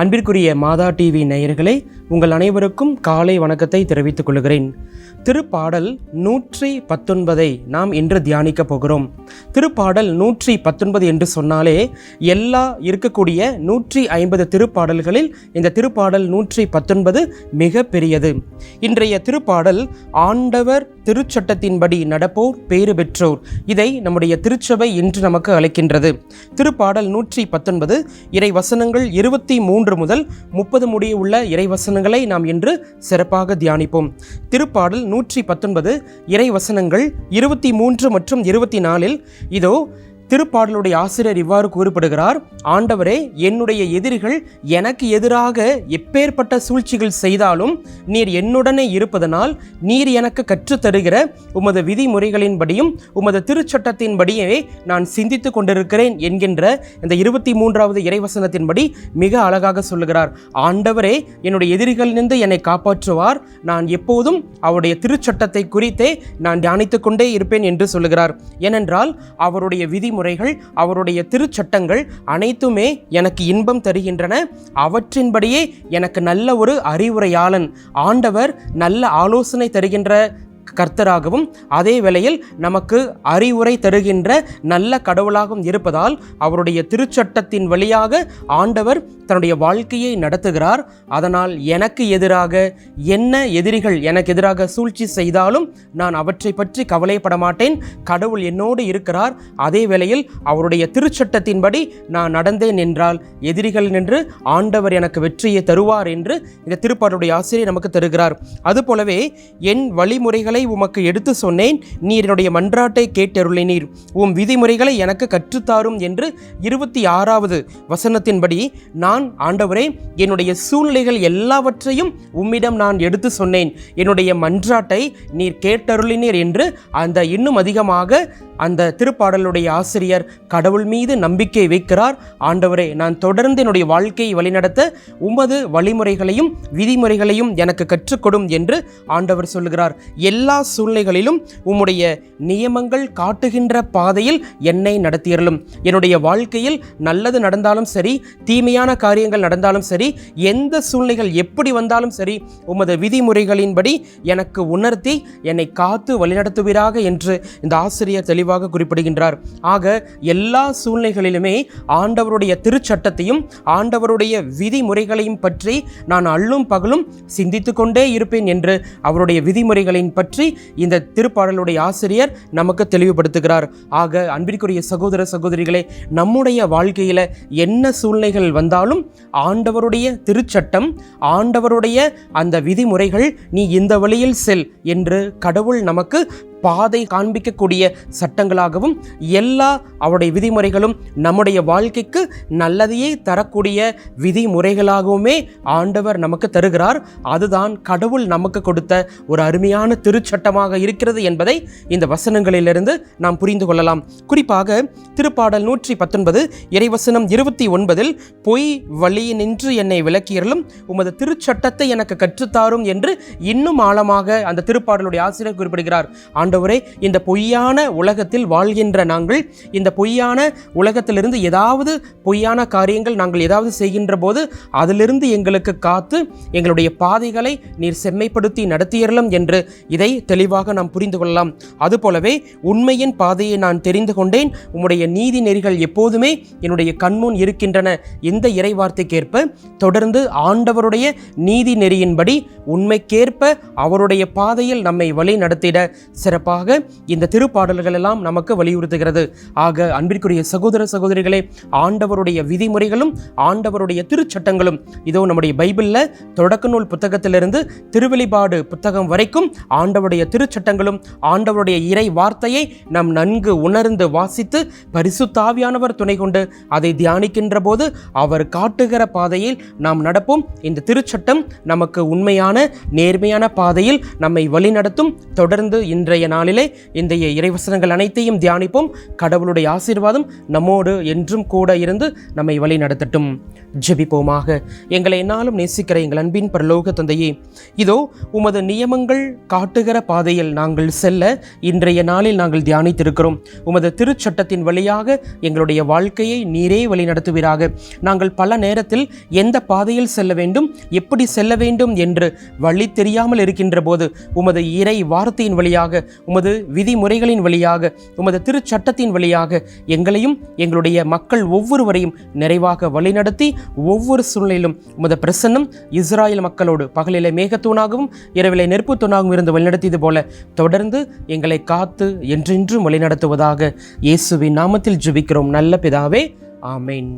அன்பிற்குரிய மாதா டிவி நேயர்களே உங்கள் அனைவருக்கும் காலை வணக்கத்தை தெரிவித்துக் கொள்கிறேன். திருப்பாடல் நூற்றி பத்தொன்பதை நாம் இன்று தியானிக்கப் போகிறோம். திருப்பாடல் நூற்றி பத்தொன்பது என்று சொன்னாலே எல்லா இருக்கக்கூடிய நூற்றி ஐம்பது திருப்பாடல்களில் இந்த திருப்பாடல் நூற்றி பத்தொன்பது மிக பெரியது இன்றைய திருப்பாடல் ஆண்டவர் திருச்சட்டத்தின்படி நடப்போர் பேறு பெற்றோர். இதை நம்முடைய திருச்சபை இன்று நமக்கு அழைக்கின்றது திருப்பாடல் நூற்றி பத்தொன்பது இறை வசனங்கள் இருபத்தி மூன்று முதல் முப்பது முடிய உள்ள இறைவசனங்களை நாம் இன்று சிறப்பாக தியானிப்போம். திருப்பாடல் நூற்றி பத்தொன்பது இறை வசனங்கள் இருபத்தி மூன்று மற்றும் இருபத்தி நாலில் இதோ திருப்பாடலுடைய ஆசிரியர் இவ்வாறு கூறப்படுகிறார் ஆண்டவரே என்னுடைய எதிரிகள் எனக்கு எதிராக எப்பேற்பட்ட சூழ்ச்சிகள் செய்தாலும் நீர் என்னுடனே இருப்பதனால் நீர் எனக்கு கற்றுத் தருகிற உமது விதிமுறைகளின்படியும் உமது திருச்சட்டத்தின்படியே நான் சிந்தித்து கொண்டிருக்கிறேன் என்கின்ற இந்த இருபத்தி மூன்றாவது இறைவசனத்தின்படி மிக அழகாக சொல்லுகிறார். ஆண்டவரே என்னுடைய எதிரிகளிலிருந்து என்னை காப்பாற்றுவார். நான் எப்போதும் அவருடைய திருச்சட்டத்தை குறித்தே நான் தியானித்துக்கொண்டே இருப்பேன் என்று சொல்லுகிறார். ஏனென்றால் அவருடைய விதி விதிமுறைகள் அவருடைய திருச்சட்டங்கள் அனைத்துமே எனக்கு இன்பம் தருகின்றன. அவற்றின்படியே எனக்கு நல்ல ஒரு அறிவுரையாளன் ஆண்டவர் நல்ல ஆலோசனை தருகின்ற கர்த்தராகவும் அதே வேளையில் நமக்கு அறிவுரை தருகின்ற நல்ல கடவுளாகவும் இருப்பதால் அவருடைய திருச்சட்டத்தின் வழியாக ஆண்டவர் தன்னுடைய வாழ்க்கையை நடத்துகிறார். அதனால் எனக்கு எதிராக என்ன எதிரிகள் எனக்கு எதிராக சூழ்ச்சி செய்தாலும் நான் அவற்றை பற்றி கவலைப்பட மாட்டேன். கடவுள் என்னோடு இருக்கிறார். அதே வேளையில் அவருடைய திருச்சட்டத்தின்படி நான் நடந்தேன் என்றால் எதிரிகள் நின்று ஆண்டவர் எனக்கு வெற்றியை தருவார் என்று இந்த திருப்பாடுடைய ஆசிரியர் நமக்கு தருகிறார். அதுபோலவே என் வழிமுறைகளை உமக்கு எடுத்து சொன்னேன். நீர் என்னுடைய மன்றாட்டை கேட்டருளினீர். உம் விதிமுறைகளை எனக்கு கற்றுத்தாரும் என்று இருபத்தி ஆறாவது வசனத்தின்படி நான் ஆண்டவரே என்னுடைய சூழ்நிலைகள் எல்லாவற்றையும் உம்மிடம் நான் எடுத்து சொன்னேன். என்னுடைய மன்றாட்டை நீர் கேட்டருளினீர் என்று அந்த இன்னும் அதிகமாக அந்த திருப்பாடலுடைய ஆசிரியர் கடவுள் மீது நம்பிக்கை வைக்கிறார். ஆண்டவரே நான் தொடர்ந்து என்னுடைய வாழ்க்கையை வழிநடத்த உமது வழிமுறைகளையும் விதிமுறைகளையும் எனக்கு கற்றுக்கொடும் என்று ஆண்டவர் சொல்லுகிறார். எல்லா எல்லா சூழ்நிலைகளிலும் உம்முடைய நியமங்கள் காட்டுகின்ற பாதையில் என்னை நடத்தியறலும் என்னுடைய வாழ்க்கையில் நல்லது நடந்தாலும் சரி தீமையான காரியங்கள் நடந்தாலும் சரி எந்த சூழ்நிலைகள் எப்படி வந்தாலும் சரி உமது விதிமுறைகளின்படி எனக்கு உணர்த்தி என்னை காத்து வழிநடத்துவீராக என்று இந்த ஆசிரியர் தெளிவாக குறிப்பிடுகின்றார். ஆக எல்லா சூழ்நிலைகளிலுமே ஆண்டவருடைய திருச்சட்டத்தையும் ஆண்டவருடைய விதிமுறைகளையும் பற்றி நான் அள்ளும் பகலும் சிந்தித்து கொண்டே இருப்பேன் என்று அவருடைய விதிமுறைகளின் பற்றி இந்த திருப்பாடலுடைய ஆசிரியர் நமக்கு தெளிவுபடுத்துகிறார். ஆக அன்பிற்குரிய சகோதர சகோதரிகளே நம்முடைய வாழ்க்கையில் என்ன சூழ்நிலைகள் வந்தாலும் ஆண்டவருடைய திருச்சட்டம் ஆண்டவருடைய அந்த விதிமுறைகள் நீ இந்த வழியில் செல் என்று கடவுள் நமக்கு பாதை காண்பிக்கக்கூடிய சட்டங்களாகவும் எல்லா அவருடைய விதிமுறைகளும் நம்முடைய வாழ்க்கைக்கு நல்லதையே தரக்கூடிய விதிமுறைகளாகவுமே ஆண்டவர் நமக்கு தருகிறார். அதுதான் கடவுள் நமக்கு கொடுத்த ஒரு அருமையான திருச்சட்டமாக இருக்கிறது என்பதை இந்த வசனங்களிலிருந்து நாம் புரிந்து கொள்ளலாம். குறிப்பாக திருப்பாடல் நூற்றி பத்தொன்பது இறைவசனம் இருபத்தி ஒன்பதில் பொய் வழி நின்று என்னை விளக்கியறலும் உமது திருச்சட்டத்தை எனக்கு கற்றுத்தாரும் என்று இன்னும் ஆழமாக அந்த திருப்பாடலுடைய ஆசிரியர் குறிப்பிடுகிறார். ஆண்டு ஆண்டவரே இந்த பொய்யான உலகத்தில் வாழ்கின்ற நாங்கள் இந்த பொய்யான உலகத்திலிருந்து ஏதாவது பொய்யான காரியங்கள் நாங்கள் ஏதாவது செய்கின்ற போது அதிலிருந்து எங்களுக்கு காத்து எங்களுடைய பாதைகளை நீர் செம்மைப்படுத்தி நடத்தியறலாம் என்று இதை தெளிவாக நாம் புரிந்து கொள்ளலாம். அதுபோலவே உண்மையின் பாதையை நான் தெரிந்து கொண்டேன். உம்முடைய நீதி நெறிகள் எப்போதுமே என்னுடைய கண்முன் இருக்கின்றன. இந்த இறை வார்த்தைக்கேற்ப தொடர்ந்து ஆண்டவருடைய நீதி நெறியின்படி உண்மைக்கேற்ப அவருடைய பாதையில் நம்மை வழி நடத்திட சிற சிறப்பாக இந்த திருப்பாடல்கள் எல்லாம் நமக்கு வலியுறுத்துகிறது. ஆக அன்பிற்குரிய சகோதர சகோதரிகளே ஆண்டவருடைய விதிமுறைகளும் ஆண்டவருடைய திருச்சட்டங்களும் இதோ நம்முடைய பைபிளில் தொடக்க நூல் புத்தகத்திலிருந்து திருவெளிபாடு புத்தகம் வரைக்கும் ஆண்டவருடைய திருச்சட்டங்களும் ஆண்டவருடைய இறை வார்த்தையை நாம் நன்கு உணர்ந்து வாசித்து பரிசுத்தாவியானவர் துணை கொண்டு அதை தியானிக்கின்ற போது அவர் காட்டுகிற பாதையில் நாம் நடப்போம். இந்த திருச்சட்டம் நமக்கு உண்மையான நேர்மையான பாதையில் நம்மை வழிநடத்தும். தொடர்ந்து இன்றைய இன்றைய நாளிலே இன்றைய இறைவசனங்கள் அனைத்தையும் தியானிப்போம். கடவுளுடைய ஆசீர்வாதம் நம்மோடு என்றும் கூட இருந்து நம்மை வழி நடத்தட்டும். ஜெபிப்போமாக. எங்களை என்னாலும் நேசிக்கிற எங்கள் அன்பின் பரலோக தந்தையே இதோ உமது நியமங்கள் காட்டுகிற பாதையில் நாங்கள் செல்ல இன்றைய நாளில் நாங்கள் தியானித்திருக்கிறோம். உமது திருச்சட்டத்தின் வழியாக எங்களுடைய வாழ்க்கையை நீரே வழி நடத்துவீராக. நாங்கள் பல நேரத்தில் எந்த பாதையில் செல்ல வேண்டும் எப்படி செல்ல வேண்டும் என்று வழி தெரியாமல் இருக்கின்ற போது உமது இறை வார்த்தையின் வழியாக உமது விதிமுறைகளின் வழியாக உமது திருச்சட்டத்தின் வழியாக எங்களையும் எங்களுடைய மக்கள் ஒவ்வொருவரையும் நிறைவாக வழிநடத்தி ஒவ்வொரு சூழ்நிலையிலும் உமது பிரசன்னம் இஸ்ராயல் மக்களோடு பகலிலே மேகத்தூணாகவும் இரவிலே நெருப்புத்தூணாகவும் இருந்து வழிநடத்தியது போல தொடர்ந்து எங்களை காத்து என்றென்றும் வழிநடத்துவதாக இயேசுவின் நாமத்தில் ஜெபிக்கிறோம். நல்ல பிதாவே ஆமேன்.